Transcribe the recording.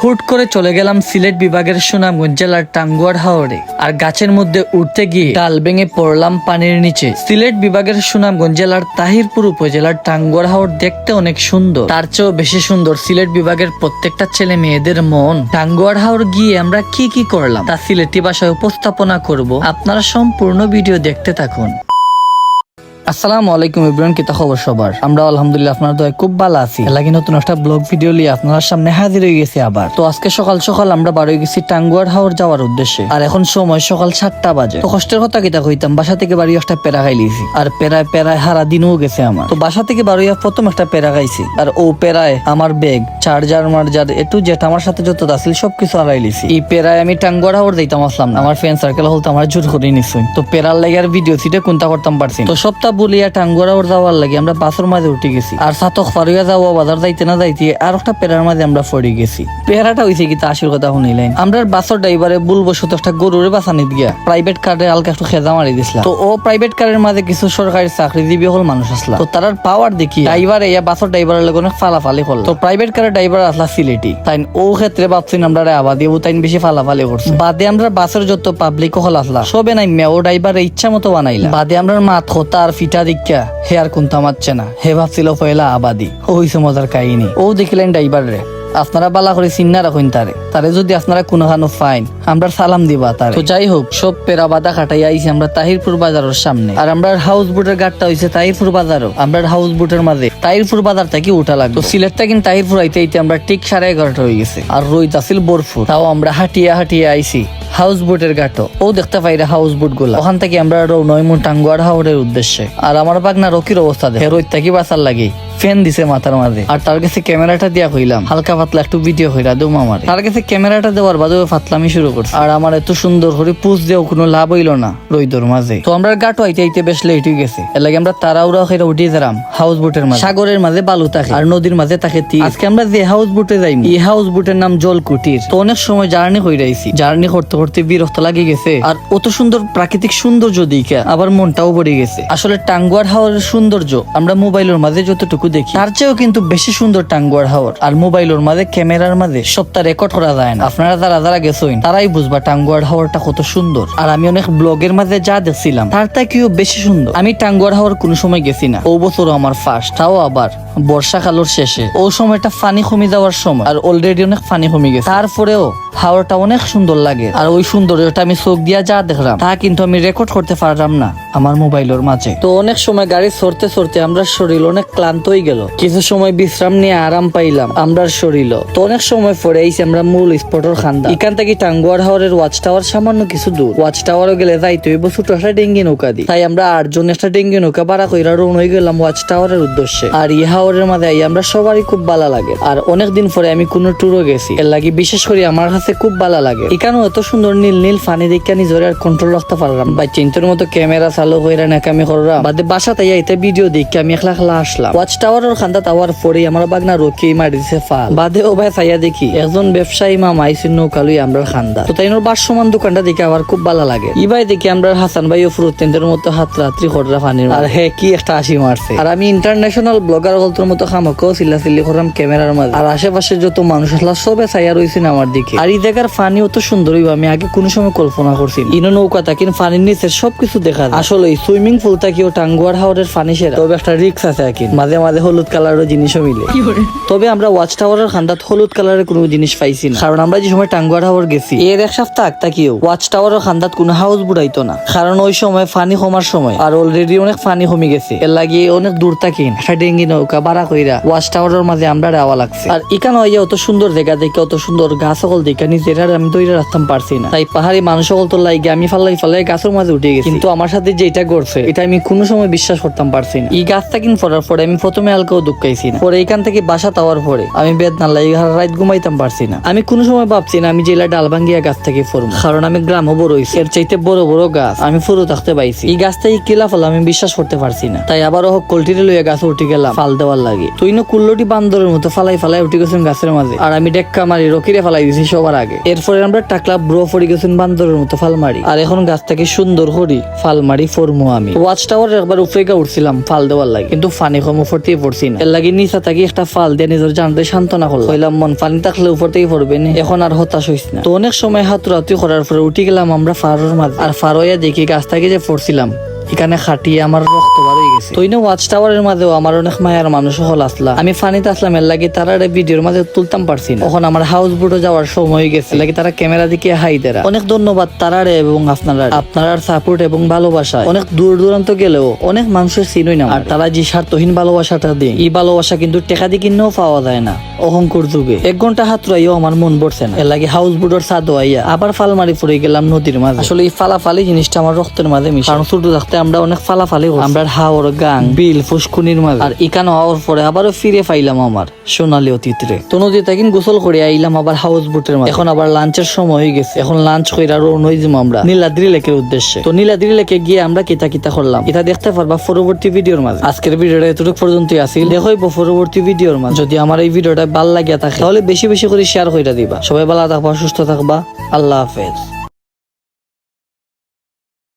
হুট করে চলে গেলাম সিলেট বিভাগের সুনামগঞ্জ জেলার টাঙ্গুয়ার হাওড়ে আর গাছের মধ্যে উঠতে গিয়ে ডাল ভেঙে পড়লাম পানির নিচে। সিলেট বিভাগের সুনামগঞ্জ জেলার তাহিরপুর উপজেলার টাঙ্গুয়ার হাওড় দেখতে অনেক সুন্দর। তার চেয়েও বেশি সুন্দর সিলেট বিভাগের প্রত্যেকটা ছেলে মেয়েদের মন। টাঙ্গুয়ার হাওড় গিয়ে আমরা কি কি করলাম তা সিলেটি ভাষায় উপস্থাপনা করব। আপনারা সম্পূর্ণ ভিডিও দেখতে থাকুন। আসসালামু আলাইকুম কিতা খবর সবার? আমরা আলহামদুলিল্লাহ আপনার খুব ভালো আছি। লাগি নতুন একটা ব্লগ ভিডিও আপনার সামনে হাজির হয়ে গেছি আবার। তো আজকে সকাল সকাল আমরা বার হয়ে গেছি টাঙ্গুয়ার যাওয়ার উদ্দেশ্যে। আর এখন সময় সকাল সাতটা বাজে। তো কষ্টের কথা কিতা কইতাম, বাসা থেকে বাড়ি একটা পেরা খাই লিয়েছি আর পেরায় পেরায় হারা দিনও গেছে আমার। তো বাসা থেকে প্রথম একটা পেরা খাইছি। আর ও পেরায় আমার ব্যাগ চার্জার মার্জার একটু যেটা আমার সাথে যত আছিল সবকিছু হারাই লিছি এই পেরায় আমি টাঙ্গুয়ার হাওর দিতাম আসলাম আমার ফ্রেন্ড সার্কেল হলতো আমার জোর করে নিছুই তো পেরার লাগে আর ভিডিও সিটে কোনটা করতাম পারছি তো সপ্তাহ বলিয়া টাঙ্গুয়ার হাওর যাওয়ার লাগে আমরা বাসের মাঝে উঠে গেছি। আর সাতক যাওয়া, বাজার যাইতে না যাইতে আর একটা পেরার মাঝে আমরা পড়ে গেছি। পেয়ারাটা হয়েছে কি কথা শুনিলেন আমরা বাসের ড্রাইভারে ভুলবো শত একটা গরুরে দিয়া প্রাইভেট কারে হালকা একটু খেজা মারি তো ও প্রাইভেট কারের মাঝে কিছু সরকারি চাকরিজীবী হল মানুষ আসলা। তো তার পাওয়ার দেখি ড্রাইভার ইয়া বাসের ড্রাইভারের লগে অনেক ফালাফালি হল তো প্রাইভেট কারের ড্রাইভার আসলা সিলেটি। তাই ও ক্ষেত্রে ভাবছি আমরা আবাদি ও তাই বেশি ফালাফালি করছে। বাদে আমরা বাসের যত পাবলিক হল আসলা, সবে নাই ও ড্রাইভার ইচ্ছা মতো বানাইলা। বাদে আমরা মাত হতা আর ফিটা দীক্ষা হে আর কোনটা মারছে না। হে ভাবছিল পয়লা আবাদি। হইছে মজার কাহিনী। ও দেখিলেন ড্রাইভার রে। আপনারা বালা করে চিন্না রাখুন তারে। তারে যদি আপনারা কোনো খানো ফাইন, আমরা সালাম দিবা তারে। তো যাই হোক, সব পেরা বাদা খাটাই আইছি আমরা তাহিরপুর বাজারের সামনে। আর আমরা হাউস বোটের গাড়টা হইছে তাহিরপুর বাজারও। আমরা হাউস বোটের মাঝে। তাহিরপুর বাজার থেকে উঠা লাগতো সিলেট থেকে তাহিরপুর আইতে আইতে আমরা ঠিক সাড়ে এগারোটা হয়ে গেছে। আর রোহিত আসিল বরফুর তাও আমরা হাঁটিয়া হাঁটিয়া আইছি। হাউস বোটের ঘাটও। ও দেখতে পাই রে হাউস বোটগুলা ওখান থেকে আমরা নয়মুন টাঙ্গুয়ার হাওড়ের উদ্দেশ্যে। আর আমার বাগনা রকির অবস্থা দেখে রোহিত থাকি বাঁচার লাগে। ফ্যান দিছে মাথার মাঝে। আর তার কাছে ক্যামেরাটা দিয়া কইলাম হালকা পাতলা একটু ভিডিও কইরা দুম আমার তার কাছে ক্যামেরাটা দেওয়ার বাদে ফাতলামি শুরু করছে। আর আমার এত সুন্দর করে পুষ দেও কোনো লাভ হইল না রইদর মাঝে। তো আমরা গাটো আইতে আইতে বেশ লেট হয়ে গেছে। এর লাগে আমরা তারাউরা খেয়ে উঠিয়ে যারাম হাউস বোটের মাঝে। সাগরের মাঝে বালু থাকে। আর নদীর মাঝে থাকে তীর। আজকে আমরা যে হাউস বোটে যাই এই হাউস বোটের নাম জল কুটির তো অনেক সময় জার্নি হয়ে রাইছি জার্নি করতে করতে বিরক্ত লাগে গেছে। আর অত সুন্দর প্রাকৃতিক সৌন্দর্য দিকে আবার মনটাও ভরে গেছে। আসলে টাঙ্গুয়ার হাওয়ার সৌন্দর্য আমরা মোবাইলের মাঝে যতটুকু দেখি, তার চেয়েও কিন্তু বেশি সুন্দর টাঙ্গুয়ার হাওয়ার। আর মোবাইলের মাঝে, ক্যামেরার মাঝে সবটা রেকর্ড করা যায় না। আপনারা যারা যারা গেছেন তারাই বুঝবা টাঙ্গুয়ার হাওয়ারটা কত সুন্দর। আর আমি অনেক ব্লগের মাঝে যা দেখছিলাম, তার থেকেও বেশি সুন্দর। আমি টাঙ্গুয়ার হাওয়ার কোনো সময় গেছি না। ও বছর আমার ফার্স্ট তাও আবার বর্ষাকালের শেষে। ও সময়টা ফানি কমে যাওয়ার সময়। আর অলরেডি অনেক ফানি কমে গেছে। তারপরেও হাওয়াটা অনেক সুন্দর লাগে। আর ওই সৌন্দর্যটা আমি চোখ দিয়া যা দেখলাম, তা কিন্তু আমি রেকর্ড করতে পারলাম না। আমার মোবাইলের মাঝে। তো অনেক সময় গাড়ি সরতে সরতে আমরা শরীর অনেক ক্লান্ত হয়ে গেল। কিছু সময় বিশ্রাম নিয়ে আরাম পাইলাম আমরা শরীর। তো অনেক সময় পরে আইছি আমরা মূল স্পটের খান্দা। এখান থেকে টাঙ্গুয়ার হাওয়ারের ওয়াচ টাওয়ার সামান্য কিছু দূর। ওয়াচ টাওয়ারও গেলে যাইতে হইব ছোট একটা ডেঙ্গি নৌকা দি তাই আমরা আটজন একটা ডেঙ্গি নৌকা ভাড়া কইরা রওনা হয়ে গেলাম ওয়াচ টাওয়ারের উদ্দেশ্যে। আর এই হাওয়ারের মাঝে আই আমরা সবারই খুব ভালো লাগে। আর অনেক দিন পরে আমি কোনো ট্যুরও গেছি। এর লাগি বিশেষ করে আমার কাছে খুব ভালো লাগে। এখানেও এত সুন্দর নীল নীল ফানি দেখে নিজের আর কন্ট্রোল রাখতে পারলাম বা চিন্তার মতো ক্যামেরা চালু কইরা নাকামি করলাম বাদে বাসা তাই এতে ভিডিও দেখে আমি একলা একলা আসলাম। ওয়াচ টাওয়ারের খান্দা টাওয়ার পরে আমার বাগনা রকি মারি দিছে ফাল। বাদে ও ভাই চাইয়া দেখি একজন ব্যবসায়ী মা মাইসির নৌকা লই আমরা খান্দা। তো তাই বাসমান দোকানটা দেখে আমার খুব ভালো লাগে। ই ভাই দেখি আমরা হাসান ভাই ও ফুরুতেন্দ্রের মতো হাত রাত্রি খররা ফানির আর হে কি একটা হাসি মারছে। আর আমি ইন্টারন্যাশনাল ব্লগার গল্পের মতো খামাকেও চিল্লা চিল্লি করলাম ক্যামেরার মাঝে। আর আশেপাশে যত মানুষ আসলা সবে চাইয়া রয়েছেন আমার দিকে। আর এই জায়গার ফানি অত সুন্দর হইব আমি আগে কোনো সময় কল্পনা করছি। ইনো নৌকা থাকেন ফানির নিচে সবকিছু দেখা যায়। আসলে সুইমিং পুল থাকিও টাঙ্গুয়ার হাওয়ারের ফানি সেরা? তবে একটা রিক্স আছে আকিন মাঝে মাঝে হলুদ কালারের জিনিসও মিলে। তবে আমরা ওয়াচ টাওয়ারের খান্দাত হলুদ কালারের কোনো জিনিস পাইছি না। কারণ আমরা যে সময় টাঙ্গুয়ার হাওয়ার গেছি এর এক সপ্তাহ আগ থাকিও ওয়াচ টাওয়ারের খান্দাত কোনো হাউস বুড়াইতো না। কারণ ওই সময় ফানি কমার সময় আর অলরেডি অনেক ফানি কমে গেছে। এর লাগিয়ে অনেক দূর থাকিন একটা ডেঙ্গি নৌকা বাড়া কইরা ওয়াচ টাওয়ারের মাঝে আমরা রাওয়া লাগছে। আর ইকান হইয়া অত সুন্দর জায়গা দেখে অত সুন্দর গাছ সকল দেখে নিজের আমি তৈরি রাখতাম পারছি না। তাই পাহাড়ি মানুষ সকল তো লাগে আমি ফাল্লাই ফাল্লাই গাছের মাঝে উঠে গেছি। কিন্তু আমার সাথে যেটা করছে, এটা আমি কোনো সময় বিশ্বাস করতাম পারছি না। এই গাছটা কিন পড়ার পরে আমি প্রথমে হালকাও দুঃখাইছি না। পরে এখান থেকে বাসা তাওয়ার পরে আমি বেদনা লাই রাত ঘুমাইতাম পারছি না। আমি কোনো সময় ভাবছি না আমি জেলা ডাল ভাঙ্গিয়া গাছ থেকে ফরম কারণ আমি গ্রাম বড় হইছি। এর চাইতে বড় বড় গাছ আমি ফুরু থাকতে পাইছি। এই গাছটা এই কিলা ফল আমি বিশ্বাস করতে পারছি না। তাই আবারও হোক কলটিরে লইয়া গাছ উঠে গেলাম ফাল দেওয়ার লাগে। তুই না কুল্লটি বান্দরের মতো ফালাই ফালাই উঠে গেছেন গাছের মাঝে। আর আমি ডেক্কা মারি রকিরে ফালাই দিছি সবার আগে। এরপরে আমরা টাকলা ব্রো পড়ে গেছেন বান্দরের মতো ফাল মারি। আর এখন গাছটাকে সুন্দর করি ফাল মারি ফরমু আমি ওয়াচ টাওয়ার একবার উপরে গা উঠছিলাম, ফাল দেওয়ার লাগে। কিন্তু ফানি কম উপর থেকে পড়ছি না। এর লাগে নিচা থাকি একটা ফাল দিয়ে নিজের জানতে সান্ত্বনা করলাম। কইলাম, মন ফানি থাকলে উপর থেকে পড়বে না। এখন আর হতাশ হইস না। তো অনেক সময় হাতুরাতি করার পরে উঠে গেলাম আমরা ফারোর মাঝে। আর ফারোয়া দেখি গাছ থেকে যে পড়ছিলাম। এখানে খাটিয়ে আমার রক্ত বার হয়ে গেছে। তৈন ওয়াচ টাওয়ারের মাঝেও আমার অনেক মায়ের মানুষ হল আসলা। আমি ফানিতে আসলাম, এর লাগে তারা ভিডিওর মাঝে তুলতাম পারছি না। তখন আমার হাউস বোটে যাওয়ার সময় হয়ে গেছে। লাগে তারা ক্যামেরা দিকে হাই দেরা। অনেক ধন্যবাদ তারারে এবং আপনারা আপনার সাপোর্ট এবং ভালোবাসা। অনেক দূর দূরান্ত গেলেও অনেক মানুষের চিনই না। আর তারা যে স্বার্থহীন ভালোবাসাটা দিয়ে, এই ভালোবাসা কিন্তু টেকা দিয়ে কিনেও পাওয়া যায় না। অহংকার যুগে। এক ঘণ্টা হাত রাইও আমার মন পড়ছে না। এর লাগে হাউস বোটের ছাদ আইয়া আবার ফাল মারি পড়ে গেলাম নদীর মাঝে। আসলে এই ফালাফালি জিনিসটা আমার রক্তের মাঝে মিশে। কারণ ছোট আমরা অনেক ফালাফালি। আমরা হাওর গাং বিল ফুসকুনির মাঝে। আর ইকানো হওয়ার পরে আবারও ফিরে পাইলাম আমার সোনালি অতীতরে। তো নদী তাকিন গোসল করে আইলাম আবার হাউস বোটের মাঝে। এখন আবার লাঞ্চের সময় হয়ে গেছে। এখন লাঞ্চ করে আর নই যাব আমরা। নীলাদ্রি লেকের উদ্দেশ্যে। তো নীলাদ্রি লেকে গিয়ে আমরা কিতা কিতা করলাম। এটা দেখতে পারবা পরবর্তী ভিডিওর মাঝে। আজকের ভিডিওটা এতটুকু পর্যন্তই আসিল দেখো পরবর্তী ভিডিওর মাঝে। যদি আমার এই ভিডিওটা ভালো লাগিয়া থাকে তাহলে বেশি বেশি করে শেয়ার করে দিবা। সবাই ভালো থাকবা সুস্থ থাকবা। আল্লাহ হাফেজ।